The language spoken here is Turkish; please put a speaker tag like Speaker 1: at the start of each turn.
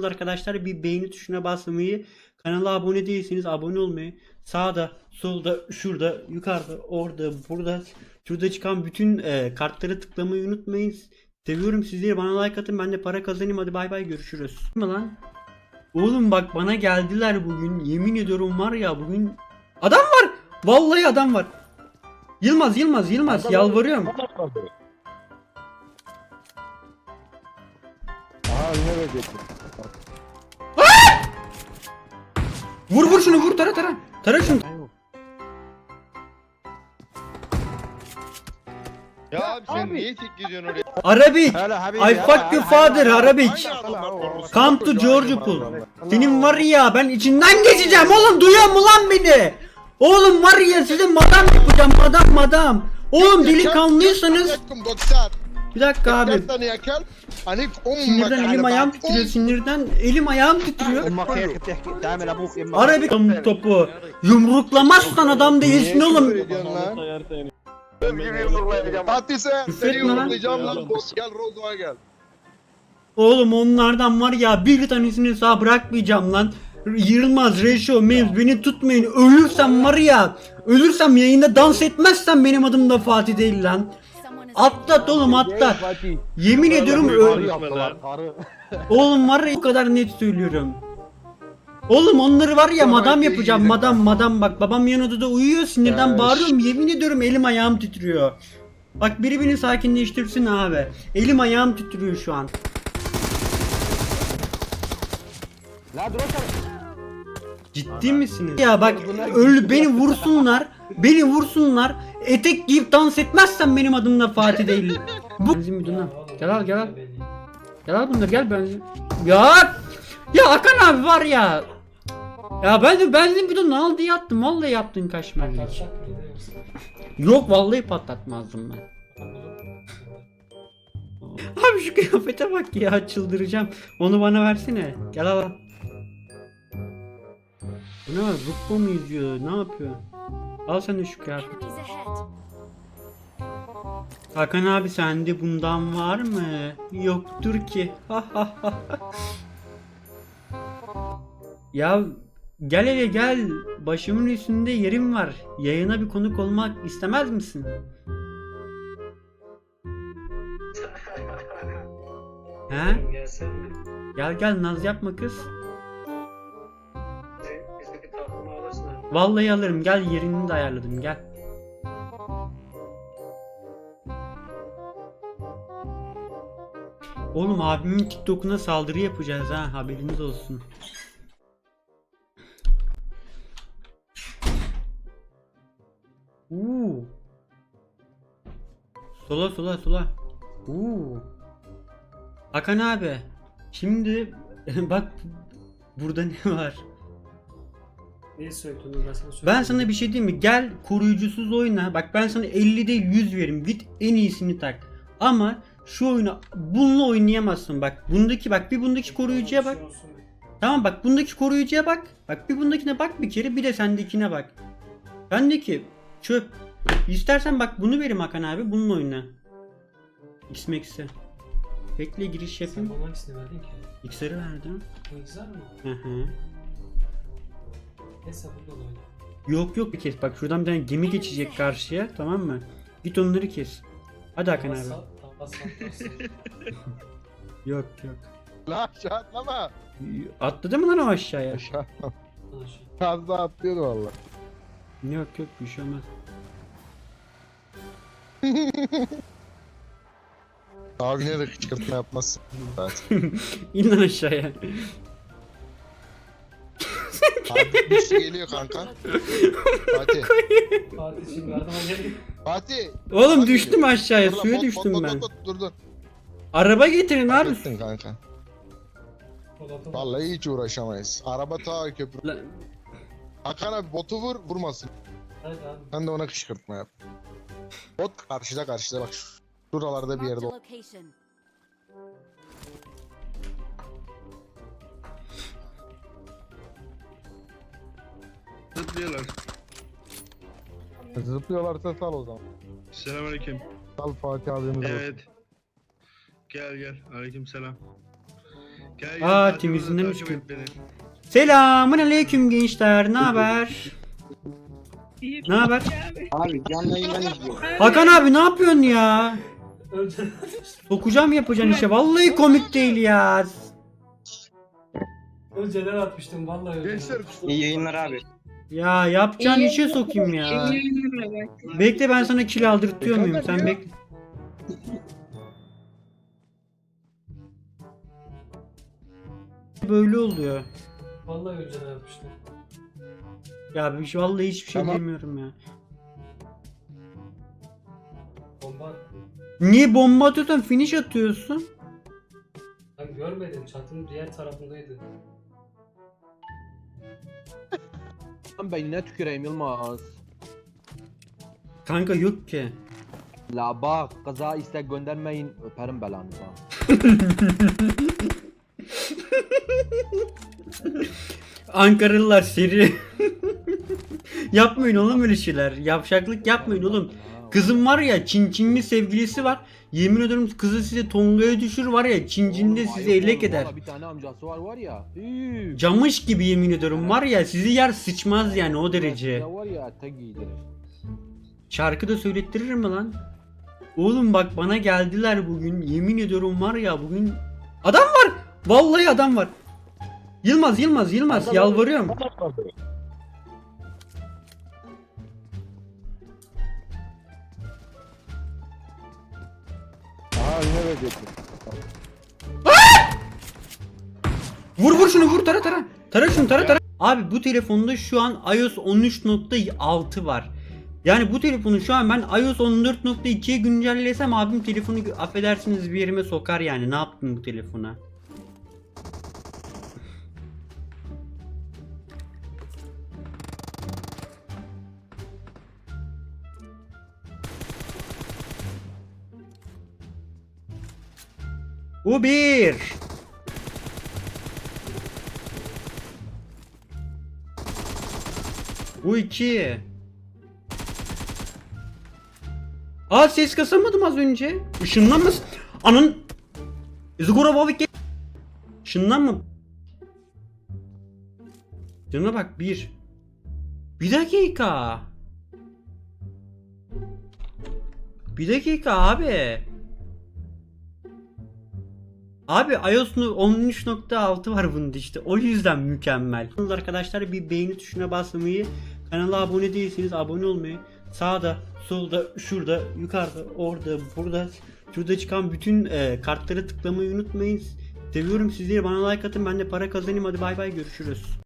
Speaker 1: beğeniyorsanız arkadaşlar bir beğeni tuşuna basmayı, kanala abone değilseniz abone olmayı, sağda, solda, şurada, yukarıda, orada, burada, şurada çıkan bütün e, kartlara tıklamayı unutmayın. Seviyorum sizleri. Bana like atın. Ben de para kazanayım. Hadi bay bay görüşürüz. Mi lan? Oğlum bak bana geldiler bugün. Yemin ediyorum var ya bugün adam var. Vallahi adam var. Yılmaz Yılmaz Yılmaz yalvarıyorum.
Speaker 2: Aha yine verecektim.
Speaker 1: Vur vur şunu vur tara tara. Tara şunu.
Speaker 3: Ya abi sen niye tek gidiyorsun oraya?
Speaker 1: Arabic. I fuck your father Arabic. Come to George Pool. Senin var ya ben içinden geçeceğim oğlum duyuyor mu lan beni? Oğlum var ya size madam yapacağım madam madam. Oğlum delikanlıysanız bir dakika abi. Sinirden elim ayağım titriyor sinirden elim ayağım titriyor.
Speaker 2: امك هيك بتحكي تعمل ابوك امك
Speaker 1: Arabik topu yumruklamazsan adam değilsin oğlum.
Speaker 3: Fatih sen
Speaker 1: Küfür
Speaker 3: seni
Speaker 1: etme lan.
Speaker 3: yumruklayacağım lan. Boz gel Rozdoğa gel.
Speaker 1: Oğlum onlardan var ya bir tanesini sağ bırakmayacağım lan. Yılmaz, Reşo, Mems beni tutmayın. Ölürsem var ya. Ölürsem yayında dans etmezsem benim adım da Fatih değil lan. Atlat oğlum atlat. Yemin ediyorum
Speaker 2: öyle.
Speaker 1: Oğlum var ya bu kadar net söylüyorum. Oğlum onları var ya madam yapacağım madam madam bak babam yan odada uyuyor sinirden bağırıyorum yemin ediyorum elim ayağım titriyor. Bak biri beni sakinleştirsin abi. Elim ayağım titriyor şu an.
Speaker 2: La
Speaker 1: Ciddi misiniz? Ya bak öl beni vursunlar. Beni vursunlar. Etek giyip dans etmezsen benim adım da Fatih değil. Bu benzin bidonu. Gel al gel al. Gel al bunları gel benzin. Ya ya Hakan abi var ya. Ya ben de benzin bidonu al diye attım. Vallahi yaptın kaşmerlik. Yok vallahi patlatmazdım ben. Abi şu kıyafete bak ya çıldıracağım. Onu bana versene. Gel al al. Bu ne var? Rukbo mu izliyor? Ne yapıyor? Al sen de şu kıyafet.
Speaker 4: Enemies ahead.
Speaker 1: Hakan abi sende bundan var mı? Yoktur ki. ya gel hele gel. Başımın üstünde yerim var. Yayına bir konuk olmak istemez misin? He? Gel gel naz yapma kız. Vallahi alırım. Gel yerini de ayarladım. Gel. Oğlum abimin TikTok'una saldırı yapacağız ha. Haberiniz olsun. Uuu. Sola sola sola. Uuu. Hakan abi. Şimdi bak burada ne var?
Speaker 5: Neyi ben sana söyleyeyim.
Speaker 1: Ben sana bir şey diyeyim mi? Gel koruyucusuz oyna. Bak ben sana 50 değil 100 veririm. Git en iyisini tak. Ama şu oyunu bununla oynayamazsın bak. Bundaki bak bir bundaki koruyucuya bak. Tamam bak bundaki koruyucuya bak. Bak bir bundakine bak bir kere bir de sendekine bak. Bendeki çöp. İstersen bak bunu verim Hakan abi bununla oyna. X-Max'e. Bekle giriş
Speaker 5: Sen
Speaker 1: yapayım.
Speaker 5: bana hangisini verdin ki?
Speaker 1: X'leri verdim.
Speaker 5: Bu güzel mi?
Speaker 1: Hı hı.
Speaker 5: Neyse burada da öyle.
Speaker 1: Yok yok bir kes. Bak şuradan bir tane gemi geçecek karşıya tamam mı? Git onları kes. Hadi Hakan abi. Yok yok.
Speaker 3: La aşağı atlama.
Speaker 1: Atladı mı lan o aşağıya?
Speaker 3: Aşağı.
Speaker 5: sağ-
Speaker 3: Az daha atlıyordu valla.
Speaker 1: Yok yok bir şey olmaz.
Speaker 3: Abi yine de kışkırtma yapmazsın. Zaten.
Speaker 1: İn lan aşağıya.
Speaker 3: Bir şey geliyor kanka. Fatih.
Speaker 5: Fatih şimdi.
Speaker 3: Fatih.
Speaker 1: Oğlum
Speaker 3: Fatih
Speaker 1: düştüm
Speaker 3: geliyor.
Speaker 1: aşağıya
Speaker 3: Dur lan,
Speaker 1: suya
Speaker 3: bot,
Speaker 1: düştüm
Speaker 3: bot,
Speaker 1: ben.
Speaker 3: bot, bot, Dur dur.
Speaker 1: Araba getirin abi.
Speaker 3: Affettin kanka. Vallahi hiç uğraşamayız. Araba ta köprü.
Speaker 1: Lan,
Speaker 3: Hakan abi botu vur vurmasın.
Speaker 5: Hadi abi.
Speaker 3: Sen de ona kışkırtma yap. Bot karşıda karşıda bak. Şuralarda bir
Speaker 4: Marked
Speaker 3: yerde.
Speaker 4: a
Speaker 3: o-
Speaker 4: location.
Speaker 6: Zıplıyorlar.
Speaker 3: Zıplıyorlarsa sal o zaman.
Speaker 6: Selamünaleyküm.
Speaker 3: Sal Fatih abimiz olsun.
Speaker 6: Evet. Gel gel. Aleyküm selam.
Speaker 1: Aa temizinden düştü. Selamun aleyküm gençler. Ne haber? Ne haber?
Speaker 2: Abi canlı yayından izliyorum.
Speaker 1: Hakan abi ne yapıyorsun ya? Sokacağım yapacaksın işe. Vallahi komik değil ya.
Speaker 5: önceden atmıştım vallahi.
Speaker 3: Gençler
Speaker 2: İyi yayınlar abi.
Speaker 1: Ya yapacağın işe sokayım ya. Bekle ben sana kill aldırtıyor muyum? Sen bekle. Böyle oluyor.
Speaker 5: Vallahi önceden atmıştım.
Speaker 1: Ya bir şey vallahi hiçbir şey
Speaker 3: Tamam.
Speaker 1: demiyorum ya.
Speaker 5: Bomba.
Speaker 1: Niye bomba atıyorsun? Finish atıyorsun.
Speaker 5: Ben görmedim çatının diğer tarafındaydı.
Speaker 2: Lan beynine tüküreyim Yılmaz.
Speaker 1: Kanka yok ki.
Speaker 2: La bak kıza istek göndermeyin öperim belanızı ha.
Speaker 1: Ankaralılar seri. yapmayın oğlum öyle şeyler. Yapşaklık yapmayın oğlum. Kızım var ya Çin Çinli sevgilisi var. Yemin ederim kızı size tongaya düşür var ya Çin Çinli
Speaker 2: Oğlum,
Speaker 1: sizi
Speaker 2: ayıp
Speaker 1: elek
Speaker 2: oğlum,
Speaker 1: eder.
Speaker 2: valla Bir tane amcası var var ya. Üü.
Speaker 1: Camış gibi yemin ediyorum var ya sizi yer sıçmaz yani o derece.
Speaker 2: Ya var ya tek giydirir.
Speaker 1: Şarkı da söylettirir mi lan? Oğlum bak bana geldiler bugün. Yemin ediyorum var ya bugün adam var. Vallahi adam var. Yılmaz Yılmaz Yılmaz yalvarıyorum.
Speaker 2: Aa yine vereceksin.
Speaker 1: Vur vur şunu vur tara tara. Tara şunu tara tara. Abi bu telefonda şu an iOS 13.6 var. Yani bu telefonu şu an ben iOS 14.2'ye güncellesem abim telefonu affedersiniz bir yerime sokar yani. Ne yaptın bu telefona? Bu bir. Bu iki. Aa ses kasamadım az önce. Işınlanmasın. Anın. Zgora Bavik. Işınlanma. Canına bak bir. Bir dakika. Bir dakika abi. Abi iOS'un 13.6 var bunda işte. O yüzden mükemmel. Arkadaşlar bir beğeni tuşuna basmayı, kanala abone değilseniz abone olmayı, sağda, solda, şurada, yukarıda, orada, burada, şurada çıkan bütün e, kartları tıklamayı unutmayın. Seviyorum sizleri. Bana like atın. Ben de para kazanayım. Hadi bay bay görüşürüz.